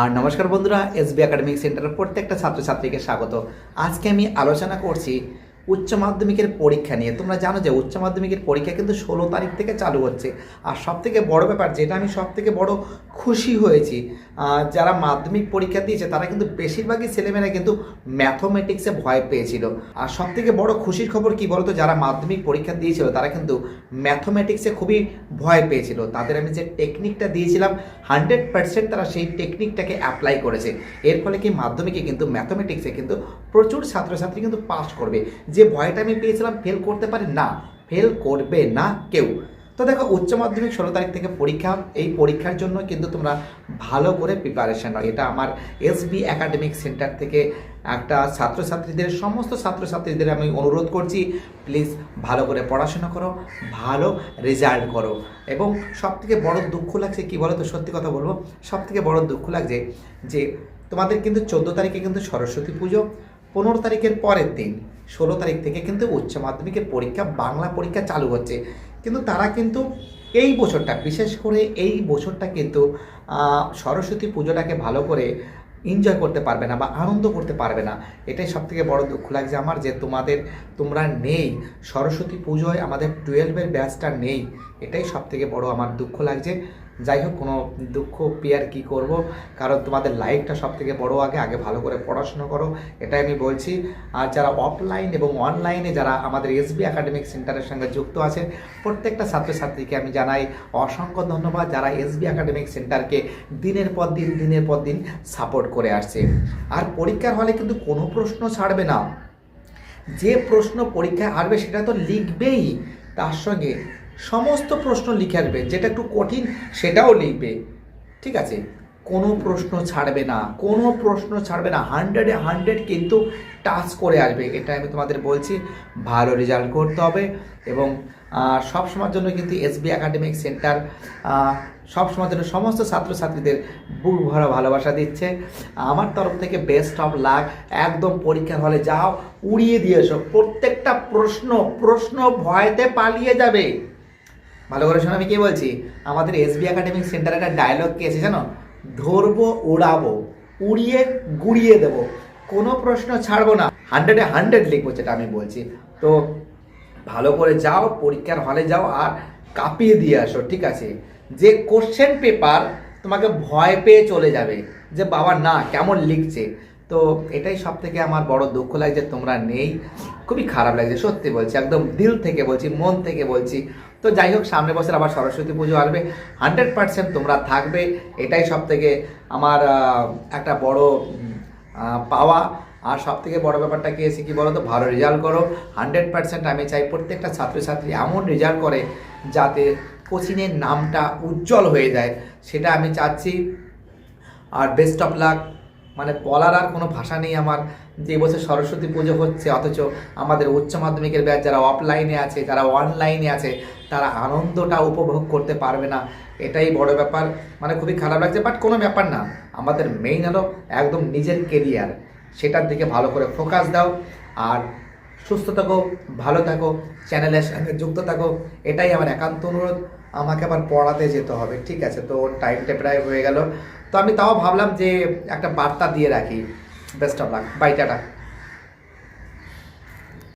আর নমস্কার বন্ধুরা SB academic সেন্টারের প্রত্যেকটা ছাত্রছাত্রীকে স্বাগত। আজকে আমি আলোচনা করছি উচ্চ মাধ্যমিকের পরীক্ষা নিয়ে। তোমরা জানো যে উচ্চ মাধ্যমিকের পরীক্ষা কিন্তু ষোলো তারিখ থেকে চালু হচ্ছে। আর সব থেকে বড় ব্যাপার যেটা আমি সব থেকে বড় খুশি হয়েছি যারা মাধ্যমিক পরীক্ষা দিয়েছে তারা কিন্তু বেশিরভাগই ছেলেমেয়েরা কিন্তু ম্যাথমেটিক্সে ভয় পেয়েছিল। আর সব থেকে বড় খুশির খবর কি বলতো, যারা মাধ্যমিক পরীক্ষা দিয়েছিল তারা কিন্তু ম্যাথমেটিক্সে খুবই ভয় পেয়েছিল। তাদের আমি যে টেকনিকটা দিয়েছিলাম হান্ড্রেড পার্সেন্ট তারা সেই টেকনিকটাকে অ্যাপ্লাই করেছে। এর ফলে কি মাধ্যমিকে কিন্তু ম্যাথমেটিক্সে কিন্তু প্রচুর ছাত্রছাত্রী কিন্তু পাস করবে। যে ভয়টা আমি পেয়েছিলাম ফেল করতে পারে না ফেল করবে না কেউ। তো দেখো, উচ্চ মাধ্যমিক ষোলো তারিখ থেকে পরীক্ষা, এই পরীক্ষার জন্য কিন্তু তোমরা ভালো করে প্রিপারেশন নাও। এটা আমার এসবি একাডেমিক সেন্টার থেকে একটা ছাত্রছাত্রীদের, সমস্ত ছাত্রছাত্রীদের আমি অনুরোধ করছি প্লিজ ভালো করে পড়াশোনা করো, ভালো রেজাল্ট করো। এবং সব থেকে বড় দুঃখ লাগছে কি বলো তো সত্যি কথা বলব সব থেকে বড় দুঃখ লাগছে যে তোমাদের কিন্তু চোদ্দ তারিখে কিন্তু সরস্বতী পুজো পনেরো তারিখের পরের দিন, ষোলো তারিখ থেকে কিন্তু উচ্চ মাধ্যমিকের পরীক্ষা, বাংলা পরীক্ষা চালু হচ্ছে। কিন্তু তারা কিন্তু এই বছরটা, বিশেষ করে এই বছরটা কিন্তু সরস্বতী পুজোটাকে ভালো করে এনজয় করতে পারবে না বা আনন্দ করতে পারবে না। এটাই সব থেকে বড় দুঃখ লাগছে আমার যে তোমাদের, তোমরা নেই। সরস্বতী পুজোয় আমাদের টুয়েলভের ব্যাচটা নেই। এটাই সব থেকে বড় আমার দুঃখ লাগছে। যাই হোক, কোনো দুঃখ পেয়ার কি করব। কারণ তোমাদের লাইফটা সব থেকে বড় আগে আগে ভালো করে পড়াশোনা করো, এটাই আমি বলছি। আর যারা অফলাইন এবং অনলাইনে যারা আমাদের এসবি একাডেমিক সেন্টারের সঙ্গে যুক্ত আছে প্রত্যেকটা ছাত্রছাত্রীকে আমি জানাই অসংখ্য ধন্যবাদ যারা এসবি একাডেমিক সেন্টারকে দিনের পর দিন, দিনের পর দিন সাপোর্ট করে আসছে। আর পরীক্ষার হলে কিন্তু কোনো প্রশ্ন ছাড়বে না। যে প্রশ্ন পরীক্ষায় আসবে সেটা তো লিখবেই। তার সঙ্গে সমস্ত প্রশ্ন লিখে আসবে, যেটা একটু কঠিন সেটাও লিখবে। ঠিক আছে? কোনো প্রশ্ন ছাড়বে না, কোনো প্রশ্ন ছাড়বে না হান্ড্রেডে হান্ড্রেড কিন্তু টাচ করে আসবে। এটা আমি তোমাদের বলছি, ভালো রেজাল্ট করতে হবে এবং সব সময়ের জন্য কিন্তু এসবি একাডেমিক সেন্টার সব সময়ের জন্য সমস্ত ছাত্রছাত্রীদের বুক ভরা ভালোবাসা দিচ্ছে। আমার তরফ থেকে বেস্ট অফ লাক একদম পরীক্ষার হলে যাও, উড়িয়ে দিয়ে এসো। প্রত্যেকটা প্রশ্ন প্রশ্ন ভয়তে পালিয়ে যাবে। ভালো করে শোনো, আমি কি বলছি? আমাদের এসবি একাডেমিক সেন্টারে একটা ডায়লগ কি আছে জানো? ধরবো উড়াবো উড়িয়ে, গুড়িয়ে দেবো। কোনো প্রশ্ন ছাড়বো না। হান্ড্রেডে হান্ড্রেড লিখব যেটা আমি বলছি। তো ভালো করে যাও, পরীক্ষার হলে যাও আর কাঁপিয়ে দিয়ে আসো, ঠিক আছে? যে কোশ্চেন পেপার তোমাকে ভয় পেয়ে চলে যাবে, যে বাবা না, কেমন লিখছে? তো এটাই সব থেকে আমার বড় দুঃখ লাগছে তোমরা নেই। খুবই খারাপ লাগছে সত্যি বলছি, একদম দিল থেকে বলছি, মন থেকে বলছি। তো যাই হোক, সামনে বছর আবার সরস্বতী পুজো আসবে। হান্ড্রেড পার্সেন্ট তোমরা থাকবে, এটাই সব থেকে আমার একটা বড় পাওয়া। আর সব থেকে বড় ব্যাপারটা কি এসে কি বলো তো ভালো রেজাল্ট করো। হান্ড্রেড পার্সেন্ট আমি চাই প্রত্যেকটা ছাত্রছাত্রী এমন রেজাল্ট করে যাতে কোচিংয়ের নামটা উজ্জ্বল হয়ে যায়, সেটা আমি চাচ্ছি। আর বেস্ট অফ লাক মানে বলার আর কোনো ভাষা নেই আমার। যে বছর সরস্বতী পুজো হচ্ছে, অথচ আমাদের উচ্চ মাধ্যমিকের ব্যাচ যারা অফলাইনে আছে, যারা অনলাইনে আছে, তারা আনন্দটা উপভোগ করতে পারবে না। এটাই বড় ব্যাপার। মানে খুবই খারাপ লাগছে বাট কোনো ব্যাপার না। আমাদের মেইন হলো একদম নিজের কেরিয়ার সেটার দিকে ভালো করে ফোকাস দাও। আর সুস্থ থাকো, ভালো থাকো চ্যানেলের সঙ্গে যুক্ত থাকো, এটাই আমার একান্ত অনুরোধ। আমাকে আবার পড়াতে যেতে হবে, ঠিক আছে? তো টাইমটা প্রায় হয়ে গেল। তো আমি তাও ভাবলাম যে একটা বার্তা দিয়ে রাখি। Best of luck bye tata